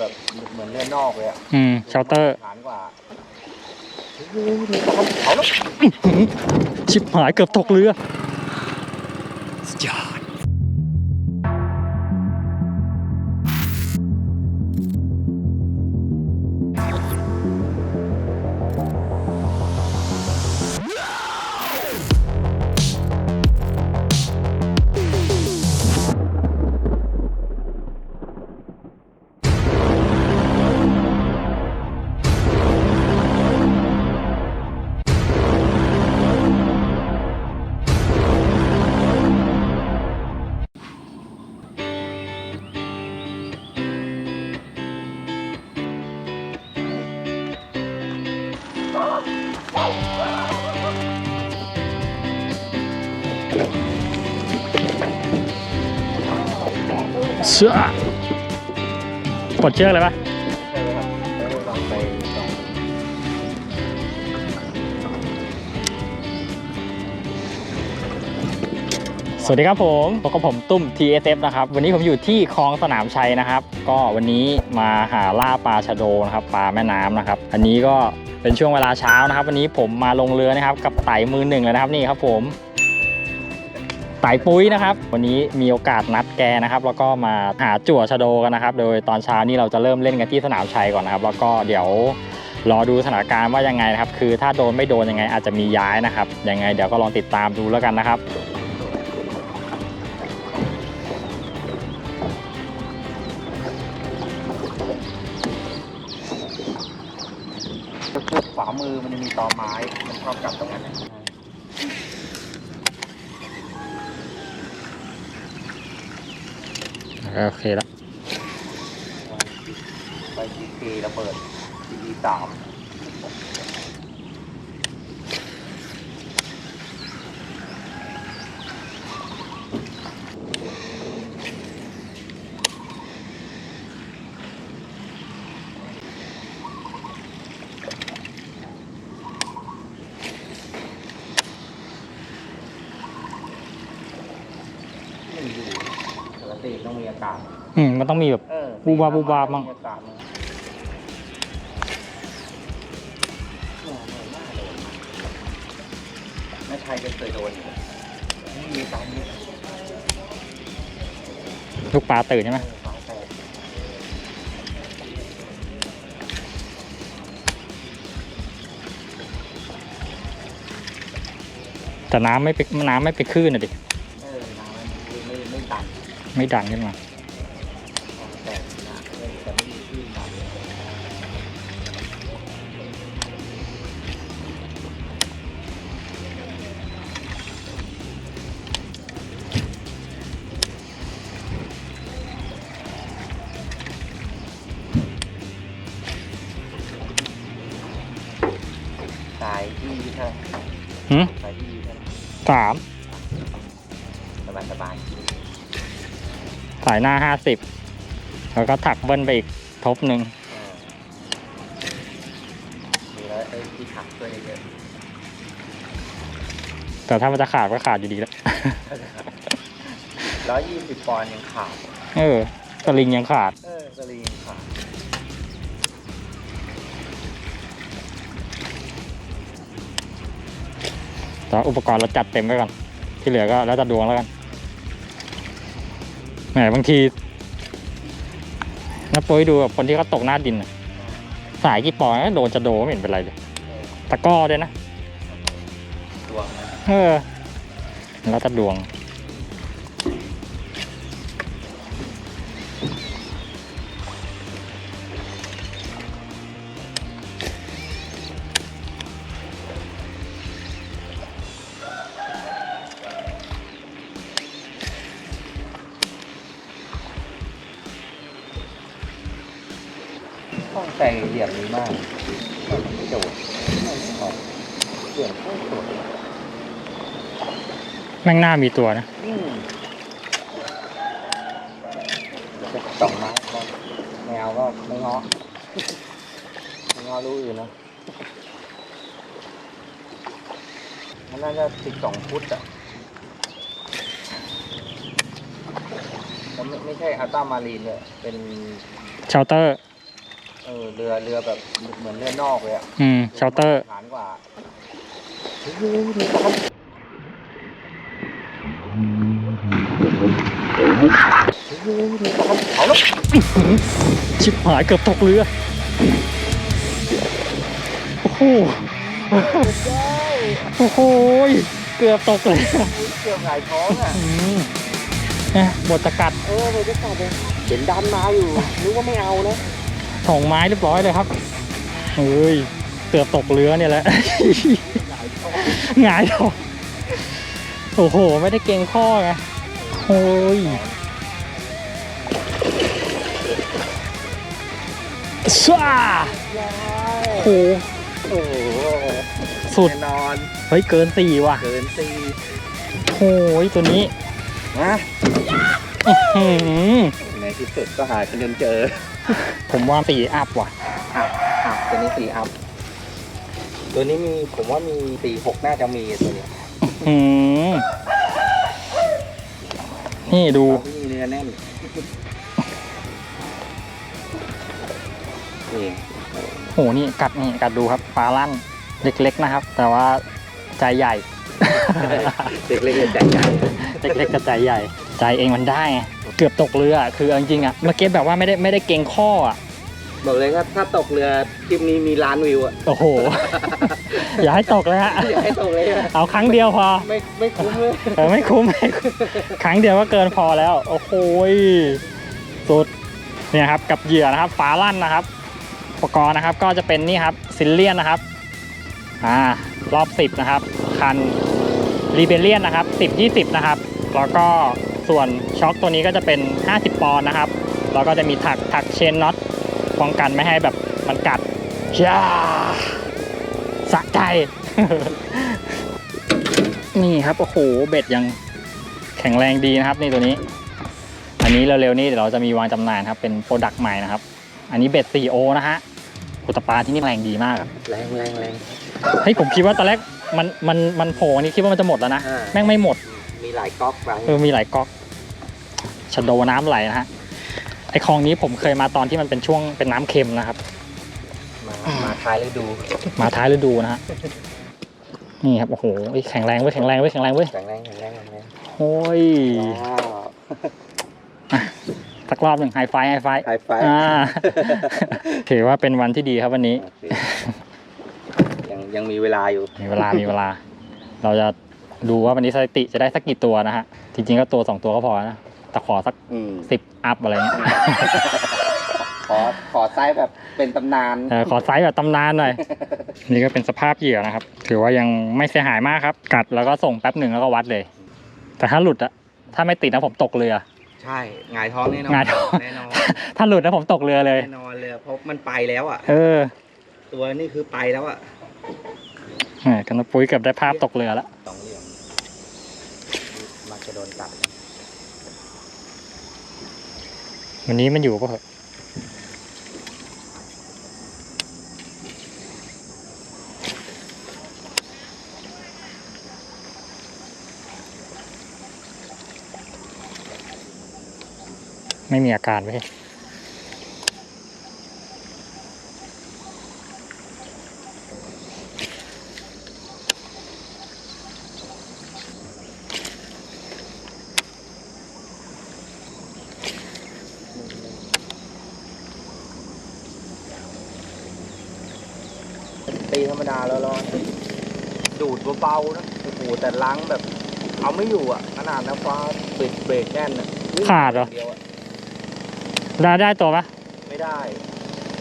รือแบบเหมือนเรือนอกเลยอะอืมเชลเตอร์ฐานกว่าเฮ้ยมีตะวันเขาแล้ว ชิบหายเกือบตกเรือสุดยอด เชื่อปลดเชือกเลยปะใช่ไหมสวัสดีครับผมพบกับผมตุ้ม TSF นะครับ วันนี้ผมอยู่ที่คลองสนามชัยนะครับ ก็วันนี้มาหาล่าปลาชะโดนะครับ ปลาแม่น้ำนะครับ อันนี้ก็เป็นช่วงเวลาเช้านะครับ วันนี้ผมมาลงเรือนะครับ กับไต่มือหนึ่งเลยนะครับนี่ครับผม ไต่ปุ้ยนะครับ วันนี้มีโอกาสนัดแกนะครับ แล้วก็มาหาจั่วชะโดกันนะครับ โดยตอนเช้านี้เราจะเริ่มเล่นกันที่สนามชัยก่อนนะครับ แล้วก็เดี๋ยวรอดูสถานการณ์ว่ายังไงนะครับ คือถ้าโดนไม่โดนยังไงอาจจะมีย้ายนะครับ ยังไงเดี๋ยวก็ลองติดตามดูแล้วกันนะครับขวามือมันจะมีตอไม้ มันชอบกลับตรงนั้นน่ะ โอเคแล้วไปทีเคระเบิดทีสามอยู่ปกติต้องมีอากาศอืมมันต้องมีแบบเออบูบาบูบามั่งอากาศมั้งโอ้โหน่าโดนแม่ไทยจะเคยโดนอยู่ไม่มีตามนี้ลูกปลาตื่นใช่ไหมเออฟ้าแตกแต่น้ำไม่ไปน้ำไม่ไปคลื่นอะดิ เออน้ำมันไม่ไม่ไม่ตัน ไม่ดันขึ้นมา หน้าห้าสิบแล้วก็ถักเบิ้ลไปอีกทบหนึ่งเออมีแล้วไอ้ที่ถักด้วยเยอะแต่ถ้ามันจะขาดก็ขาดอยู่ดีแล้วร้อยยี่สิบปอนด์ยังขาด เออสลิงยังขาด เออสลียังขาด แต่ว่าอุปกรณ์เราจัดเต็มไว้ก่อน ที่เหลือก็แล้วแต่ดวงแล้วกัน แหมบางทีน้าปุ้ยดูแบบคนที่เขาตกหน้าดินน่ะสายกี่ปอนด์ก็โดนจะโดนไม่เห็นเป็นไรเลยเออตะกร้อด้วยนะดวงนะ เออ แล้วแต่ดวง แม่งหน้ามีตัวนะอืมจะสองไม้ก็แมวก็ไม่ง้อไม่ง้อรู้อื่นนะมันน่าจะสิบสองฟุตอะแล้วไม่ไม่ใช่อัลต้ามารีนเลยเป็นเชลเตอร์ เออเรือเรือแบบเหมือนเรือนอกเลยอะอืมเชลเตอร์ฐานกว่าเฮ้ยมี แล้วชิบหายเกือบตกเรือ โอ้โห โอ้โห เกือบตกเลยเกือบหงายท้องอะอืมเนี่ยบทจะกัด เออเลยจะกลับเลยเห็นดันมาอยู่ นึกว่าไม่เอานะถองไม้เรียบร้อยเลยครับเฮ้ย เกือบตกเรือเนี่ยแหละหงายท้องโอ้โห ไม่ได้เก่งข้อไงโอ้ย ซ่าโอ้โหโอ้โหสุดแน่นอนเฮ้ยเกินสี่ว่ะเกินสี่โอ้ยตัวนี้นะอื้อหือในที่สุดก็หากันจนเจอผมว่าสี่อัพว่ะอะอะตัวนี้สี่อัพตัวนี้มีผมว่ามีสี่หกน่าจะมีตัวเนี้ยอืมนี่ดูนี่เนื้อแน่น นี่โหนี่กัดนี่กัดดูครับปลาลั่นเล็กๆนะครับ แต่ว่าใจใหญ่ เด็กเล็กๆใจใหญ่เล็กๆกับใจใหญ่ ใจเองมันได้ไงเกือบตกเรืออะคือเอาจริงๆอะเมื่อกี้แบบว่าไม่ได้ไม่ได้เก่งข้ออะบอกเลยว่าถ้าตกเรือคลิปนี้มีล้านวิวอะโอ้โห อย่าให้ตกเลยฮะอย่าให้ตกเลยอะเอาครั้งเดียวพอไม่ไม่คุ้มเลยเออไม่คุ้มไม่คุ้มครั้งเดียวก็เกินพอแล้ว โอ้โหยสุดเนี่ยครับกับเหยื่อนะครับฟ้าลั่นนะครับ อุปกรณ์นะครับก็จะเป็นนี่ครับซิลเลียนนะครับอ่ารอบ 10 นะครับ คันรีเบเลียนนะครับ 10 20 นะครับ แล้วก็ส่วนช็อคตัวนี้ก็จะเป็น 50 ปอนด์นะครับ แล้วก็จะมีถักถักเชนน็อตป้องกันไม่ให้แบบมันกัดยาสะใจ นี่ครับโอ้โหเบ็ดยังแข็งแรงดีนะครับ นี่ตัวนี้ อันนี้เร็วๆนี้เดี๋ยวเราจะมีวางจำหน่ายนะครับเป็นโปรดักต์ใหม่นะครับ อันนี้เบ็ด 4O นะฮะอุตปลาที่นี่แรงดีมากอะแรงแรงแรงเฮ้ยผมคิดว่าตอนแรกมันมันมันโผล่อันนี้คิดว่ามันจะหมดแล้วนะอ่าแม่งไม่หมด มีหลายก๊อกไปเออมีหลายก๊อกชะโดน้ำไหลนะฮะ ไอคลองนี้ผมเคยมาตอนที่มันเป็นช่วงเป็นน้ำเค็มนะครับ มามาท้ายฤดู มาท้ายฤดูนะฮะ นี่ครับโอ้โหเฮ้ยแข็งแรงเว้ยแข็งแรงเว้ยแข็งแรงเว้ยแข็งแรงแข็งแรงแข็งแรงโอ้ยว้าว สักรอบหนึ่งไฮไฟไฮไฟไฮไฟอ่าถือว่าเป็นวันที่ดีครับวันนี้โอเคยังยังมีเวลาอยู่ มีเวลามีเวลา เราจะดูว่าวันนี้สถิติจะได้สักกี่ตัวนะฮะ จริง ๆ ก็ตัวสองตัวก็พอนะ แต่ขอสักอืมสิบอัพอะไรเงี้ยขอขอไซส์แบบเป็นตำนานเออขอไซส์แบบตำนานหน่อย นี่ก็เป็นสภาพเหยื่อนะครับ ถือว่ายังไม่เสียหายมากครับ กัดแล้วก็ส่งแป๊บหนึ่งแล้วก็วัดเลย แต่ถ้าหลุดอะถ้าไม่ติดนะผมตกเรือ ใช่หงายท้องแน่นอนหงายท้องแน่นอนถ้าหลุดนะผมตกเรือเลยแน่นอนเลยเพราะมันไปแล้วอะ เออ ตัวนี่คือไปแล้วอะแหมกันปุ้ยเกือบได้ภาพตกเรือแล้วสองเหลี่ยมมันจะโดนกัดวันนี้มันอยู่ปะเหรอ ไม่มีอาการเว้ยตีธรรมดาแล้วร้อนดูดเบาๆนะโอ้โหแต่ล้างแบบ เอาไม่อยู่อะขนาดนะฟ้าเบรกเบรกแน่นอะวิ่งขาดเหรอ เดียวอะ ได้ได้ตัวปะไม่ได้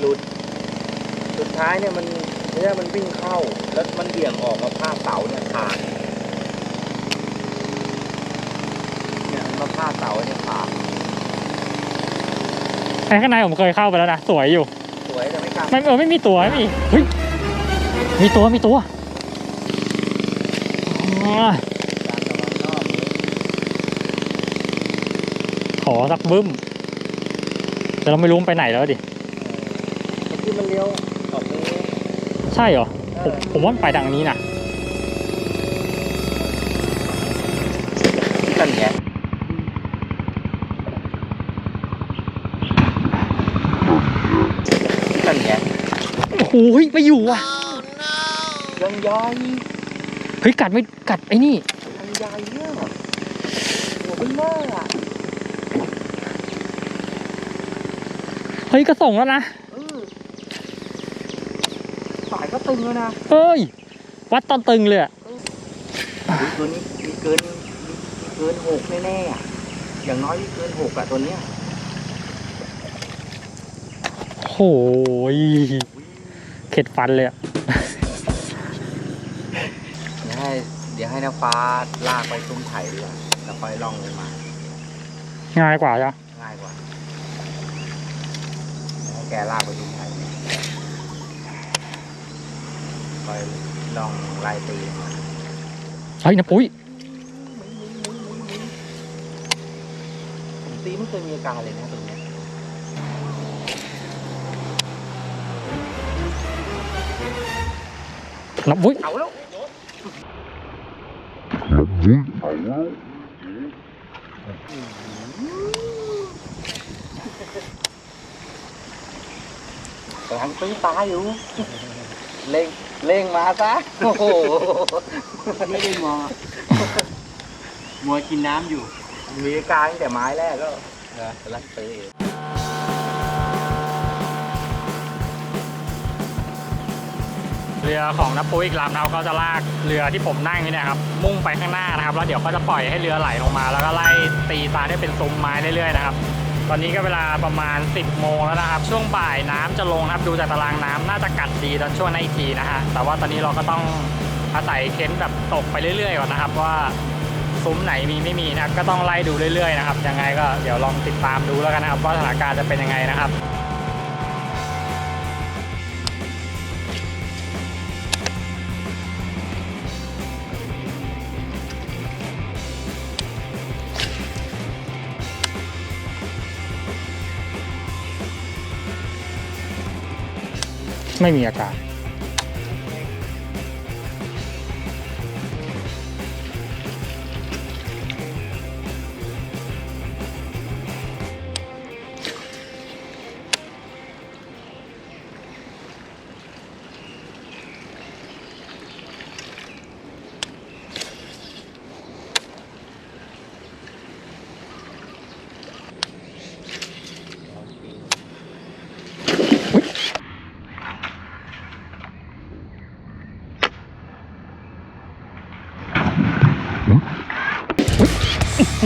หลุด สุดท้ายเนี่ยมันเนี่ยมันวิ่งเข้า แล้วมันเบี่ยงออกมาพาดเสาเนี่ยขาดเนี่ยมันมาพาดเสาเนี่ยขาดไอ้ข้างในผมเคยเข้าไปแล้วนะสวยอยู่ สวยแต่ไม่กล้าไม่เออไม่มีตัวไม่มีเฮ้ยมีตัวมีตัวอ่าการระวังรอบนี้ขอสักบึ้ม แต่เราไม่รู้มันไปไหนแล้วดิเมื่อกี้มันเลี้ยวออกนี้ใช่เหรอผมผมว่ามันไปทางนี้นะนั่นไงโอ้ยไม่อยู่อะยังใหญ่เฮ้ยกัดไม่กัดไอ้นี่ยังใหญ่เนี่ยหัวเป็นหน้าอะ เฮ้ยกระส่งแล้วนะเออสายก็ตึงแล้วนะเฮ้ย วัดตอนตึงเลยอะอุ๊ยตัวนี้มีเกินมีเกินหกแน่ๆอะอย่างน้อยมีเกินหกอะตัวเนี้ยโหยเข็ดฟันเลยอะเดี๋ยวให้เดี๋ยวให้น้าฟ้าลากไปซุ้มไถ่ดีกว่าแล้วค่อยล่องลงมา ง่ายกว่าจ้ะ ง่ายกว่าให้ แกลากไปซุ้มไถ่ค่อยล่องไล่ตีลงมาเฮ้ยนะปุ้ยผมตีไม่เคยมีอาการเลยนะตรงเนี้ยนะปุ้ยเอาแล้ว กำลังตีตาอยู่ เล่งเล่งมาซะโอ้โหไม่ได้มองอะมัวกินน้ำอยู่ มีอาการตั้งแต่ไม้แรกก็นะรักตีเรือของนะปุ้ยอีกลำนะครับก็จะลากเรือที่ผมนั่งนี่นะครับ มุ่งไปข้างหน้านะครับ แล้วเดี๋ยวก็จะปล่อยให้เรือไหลลงมา แล้วก็ไล่ตีตาให้เป็นซุ้มไม้เรื่อยๆนะครับ ตอนนี้ก็เวลาประมาณ 10 โมงแล้วนะครับ ช่วงบ่ายน้ำจะลงครับ ดูจากตารางน้ำน่าจะกัดดีตอนช่วงนั้นทีนะฮะ แต่ว่าตอนนี้เราก็ต้องอาศัยเค้นแบบตกไปเรื่อยๆก่อนนะครับ ว่าซุ้มไหนมีไม่มีนะครับ ก็ต้องไล่ดูเรื่อยๆนะครับ ยังไงก็เดี๋ยวลองติดตามดูแล้วกันนะครับว่าสถานการณ์จะเป็นยังไงนะครับ ไม่มีอาการ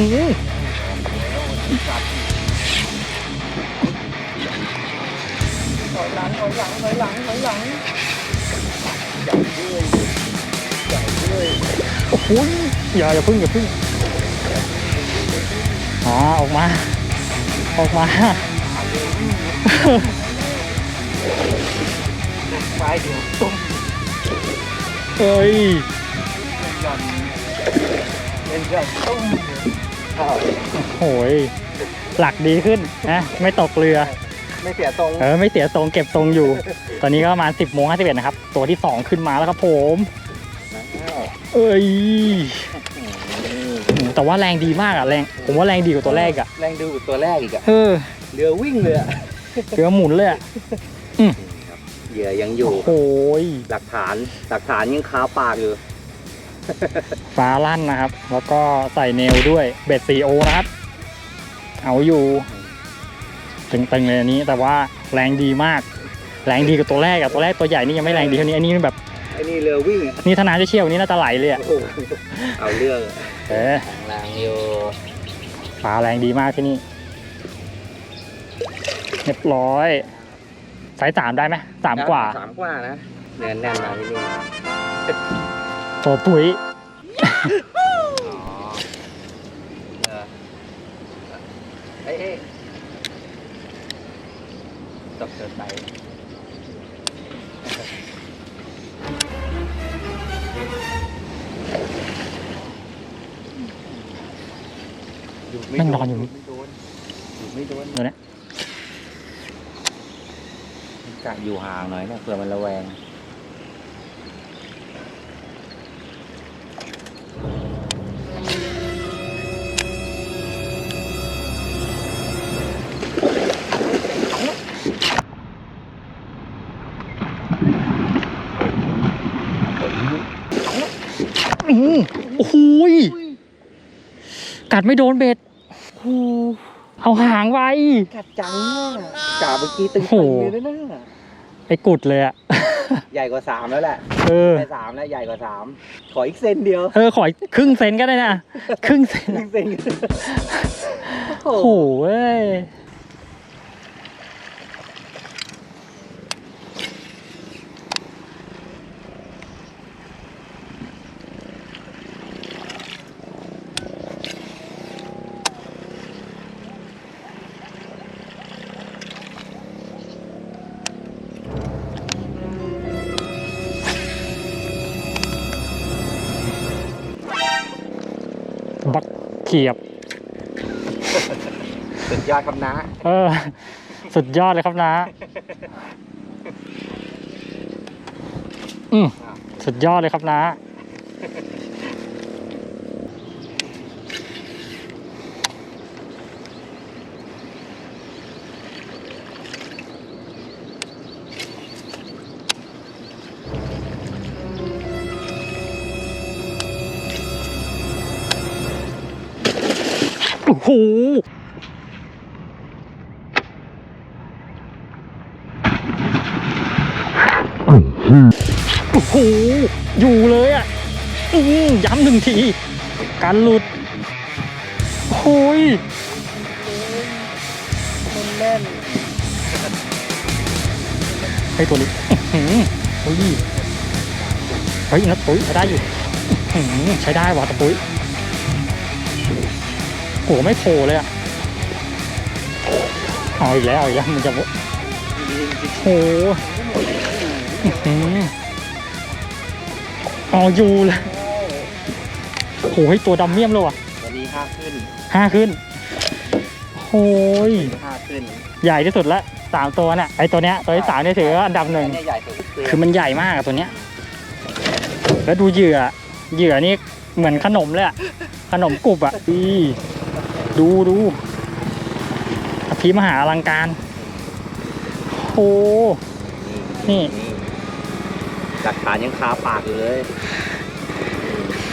อืมถอยหลังถอยหลังถอยหลังถอยหลังโอ้โหอย่าอย่าพึ่งอย่าพึ่งอ๋อออกมาออกมาไปเดี๋ยวตุ้มเอ้ยหย่อนเล่นหย่อนตุ้มอ้าวโหยหลักดีขึ้นนะไม่ตกเรือ ไม่เสียทรงเออไม่เสียทรงเก็บทรงอยู่ ตอนนี้ก็ประมาณ10โมง51นะครับ ตัวที่ 2 ขึ้นมาแล้วครับผม เอ้ยอืมแต่ว่าแรงดีมากอะแรง ผมว่าแรงดีกว่าตัวแรกอะแรงดูตัวแรกอีกอะเออเรือวิ่งเลยอะเรือหมุนเลยอะเหยื่อยังอยู่โอ้ยหลักฐานหลักฐานยังคาปากอยู่ ฟ้าลั่นนะครับ แล้วก็ใส่เนลด้วยเบ็ดซีโอนะครับ เอาอยู่ตึงๆเลยอันนี้ แต่ว่าแรงดีมาก แรงดีกว่าตัวแรกอะตัวแรกตัวใหญ่นี่ยังไม่แรงดีเท่านี้อันนี้แบบไอ้นี่เรือวิ่งอะนี่ถ้าน้ำจะเชี่ยวกว่านี้น่าจะไหลเลยอะโอ้โหเอาเรื่องอะเออแรงอยู่ฟ้าแรงดีมากที่นี่เรียบร้อยสายสามได้ไหมสามกว่า สามกว่านะแน่นแน่นๆมาที่นี่ โอ้ปุ๋ยอ๋อเออเอ้ยเอ้ยตกเกินไปหยุดไม่แม่งโดนอนอยู่หยุดไม่โดนหยุดไม่โดนเดี๋ยวนะกะอยู่ห่างหน่อยนะเผื่อมันระแวง หยกัดไม่โดนเบ็ดโอ้โหเอาหางไว้ กัดจังอะกาเมื่อกี้ตึงโอ้ๆโหเลยนะน่ะไอ้กุดเลยอะใหญ่กว่าสามแล้วแหละเออ ไปสามแล้วใหญ่กว่าสามขออีกเซนเดียว เออ ขออีกครึ่งเซนก็ได้นะ ครึ่งเซน หนึ่อะงเซนโอ้โอ้โหโหเว้ย ขียบสุดยอดคำนะเออ สุดยอดเลยครับนะอืมสุดยอดเลยครับนะ หโอ้โหอยู่เลยอะอือย้ำหนึ่งที การหลุดโอ้ยแน่นให้ตัวนี้อื้อหือเฮ้ยเฮ้ยนะปุ้ยใช้ได้อยู่ใช้ได้ว่ะตะปุ้ย โอ้ไม่โผล่เลยอะเอาอีกแล้วเอาอีกแล้วมันจะโอ้โหอื้อหือเอาอยู่เลยโอ้โหให้ตัวดำเมี่ยมเลยว่ะๆวันนี้ห้าขึ้นห้าขึ้นโอ้ยห้าขึ้น ใหญ่ที่สุดละสามตัวเนี่ยไอตัวเนี้ยตัวที่สามเนี่ยถือว่าอันดับหนึ่งอัเยใหญ่สุดคือมันใหญ่มากอะตัวเนี้ย แล้วดูเหยื่อเหยื่อนี่เหมือนขนมเลยอะขนมกรุบอะอี ดูดูอภิมหาอลังการโอ้นี่ หลักฐานยังคาปากอยู่เลย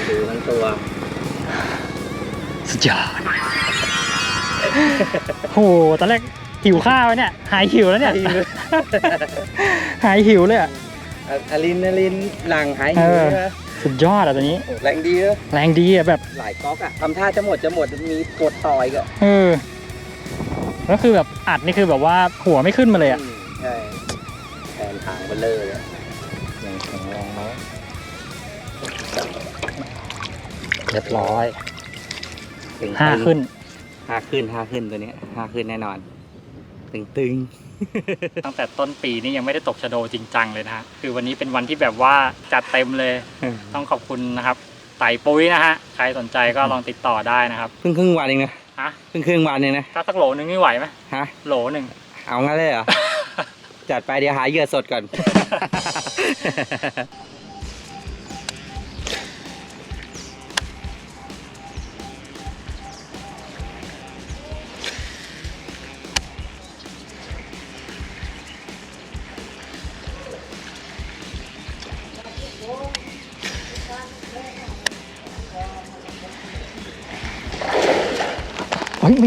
ดูทั้งตัวสุดยอดโอ้ตอนแรกหิวข้าวเนี่ย หายหิวแล้วเนี่ย หายหิวเลยอะอะอลินอลินหลังหายเอหิวอใช่ไหม สุดยอดอะตัวนี้โอ้แรงดีนะแรงดีอะแบบหลายก๊อกอะทำท่าจะหมดจะหมดมีกดต่อยก็เออก็คือแบบอัดนี่คือแบบว่าหัวไม่ขึ้นมาเลยอะอืมใช่แทนทางเบลเลอร์เลยยังแข็งแรงไหมเรียบร้อยตึงๆห้าขึ้นห้าขึ้นห้าขึ้นตัวเนี้ยห้าขึ้นแน่นอน ตึงตึง ตั้งแต่ต้นปีนี่ยังไม่ได้ตกชะโดจริงจังเลยนะฮะคือวันนี้เป็นวันที่แบบว่าจัดเต็มเลยๆต้องขอบคุณนะครับไต่ปุ้ยนะฮะใครสนใจก็ลองติดต่อได้นะครับเพิ่งครึ่งวันเองนะฮะเพิ่งครึ่งวันเองนะถ้าสักโหลนึงนี่ไหวไหมฮะโหลหนึ่งเอางั้นเลยเหรอจัดไปเดี๋ยวหาเหยื่อสดก่อน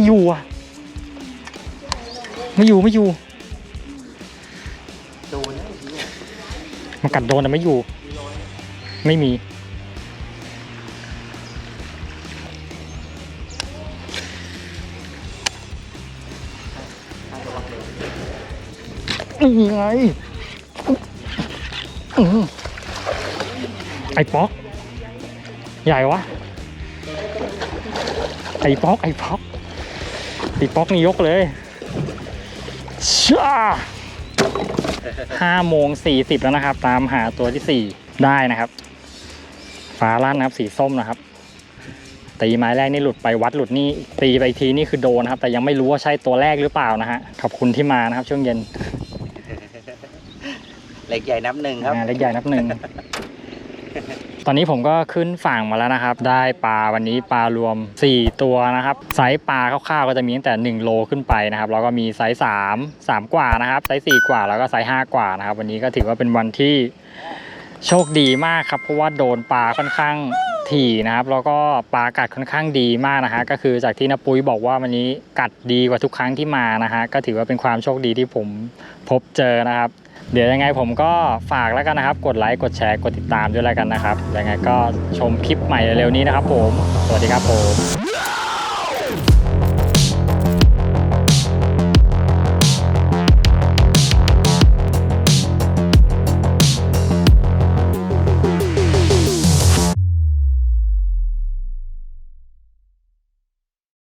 ไม่อยู่อะ ไม่อยู่ไม่อยู่ โดนนะมันกัดโดนแต่ไม่อยู่ ไม่มี นี่ไงอื้อไอ้ป๊อก ใหญ่วะ ไอ้ป๊อก ไอ้ป๊อก ไอ้ป๊อกนี่ยกเลยช่าห้าโมงสี่สิบแล้วนะครับ ตามหาตัวที่สี่ได้นะครับ ฟ้าลั่นนะครับ สีส้มนะครับ ตีไม้แรกนี่หลุดไปวัดหลุดนี่ ตีไปอีกทีนี่คือโดนนะครับ แต่ยังไม่รู้ว่าใช่ตัวแรกหรือเปล่านะฮะ ขอบคุณที่มานะครับ ช่วงเย็นเหล็กใหญ่นับหนึ่งครับงานเล็กใหญ่นับหนึ่ง ตอนนี้ผมก็ขึ้นฝั่งมาแล้วนะครับ ได้ปลาวันนี้ปลารวม 4 ตัวนะครับ ไซส์ปลาคร่าวๆก็จะมีตั้งแต่ 1 โลขึ้นไปนะครับ แล้วก็มีไซส์3 3 กว่านะครับ ไซส์4กว่า แล้วก็ไซส์5กว่านะครับ วันนี้ก็ถือว่าเป็นวันที่โชคดีมากครับ เพราะว่าโดนปลาค่อนข้างถี่นะครับ แล้วก็ปลากัดค่อนข้างดีมากนะฮะ ก็คือจากที่นปุ้ยบอกว่าวันนี้กัดดีกว่าทุกครั้งที่มานะฮะ ก็ถือว่าเป็นความโชคดีที่ผมพบเจอนะครับ เดี๋ยวยังไงผมก็ฝากแล้วกันนะครับ กดไลค์กดแชร์กดติดตามด้วยแล้วกันนะครับยังไงก็ชมคลิปใหม่เร็วๆนี้นะครับผม สวัสดีครับผม